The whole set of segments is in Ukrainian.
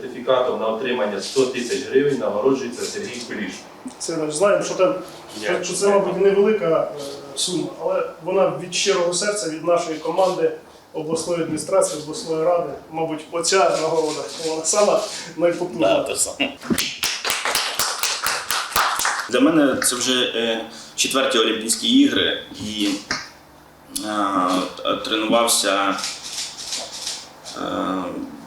сертифікатом на отримання 100 тисяч гривень нагороджується Сергій Куліш. Це ми знаємо, що, там, що, що це, мабуть, невелика е, сума, але вона від щирого серця, від нашої команди обласної адміністрації, обласної ради, мабуть, оця нагорода, вона сама саме. Для мене це вже е, четверті Олімпійські ігри і е, тренувався е,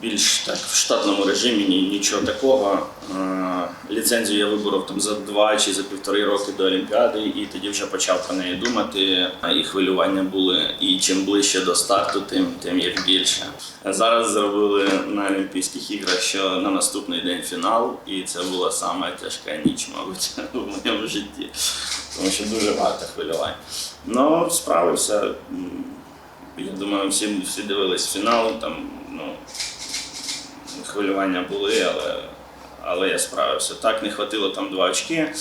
більш так в штатному режимі, ні- нічого такого. Е, ліцензію я виборов там за два чи за півтори роки до Олімпіади, і тоді вже почав про неї думати. І хвилювання були. І чим ближче до старту, тим, тим їх більше. Зараз зробили на Олімпійських іграх, що на наступний день фінал, і це була сама тяжка ніч, мабуть, у моєму житті. Тому що дуже багато хвилювань. Ну, справився. Я думаю, всі, всі дивились фінал, там, ну, хвилювання були, але, але я справився. Так, не хватило там два очки.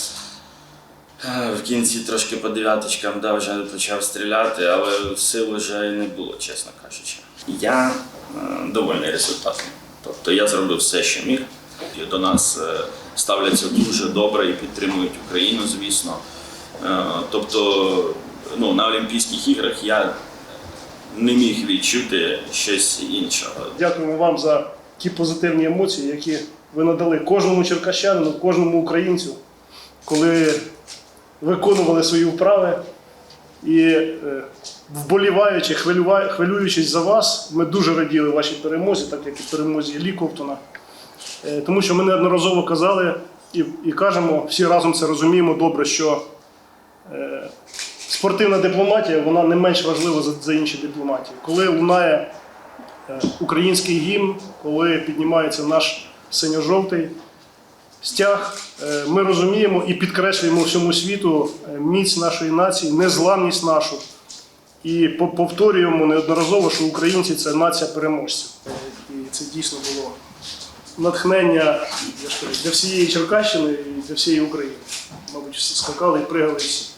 Е, В кінці трошки по дев'яточкам да, вже почав стріляти, але сил вже не було, чесно кажучи. Я е, довольний результатом. Тобто я зробив все, що міг. І До нас е, ставляться дуже добре і підтримують Україну, звісно. Е, Тобто ну, на Олімпійських іграх я не міг відчути щось іншого. Дякуємо вам за ті позитивні емоції, які ви надали кожному черкащанину, кожному українцю, коли виконували свої вправи. І е, вболіваючи, хвилюючись за вас, ми дуже раділи вашій перемозі, так як і перемозі Лі Ковтуна. Е, Тому що ми неодноразово казали і, і кажемо, всі разом це розуміємо добре, що спортивна дипломатія вона не менш важлива за, за інші дипломатії. Коли лунає е, український гімн, коли піднімається наш синьо-жовтий стяг, е, ми розуміємо і підкреслюємо всьому світу е, міць нашої нації, незламність нашу. І повторюємо неодноразово, що українці це нація переможців. І це дійсно було натхнення я ж кажу, для всієї Черкащини і для всієї України. Мабуть, скакали і пригали всі.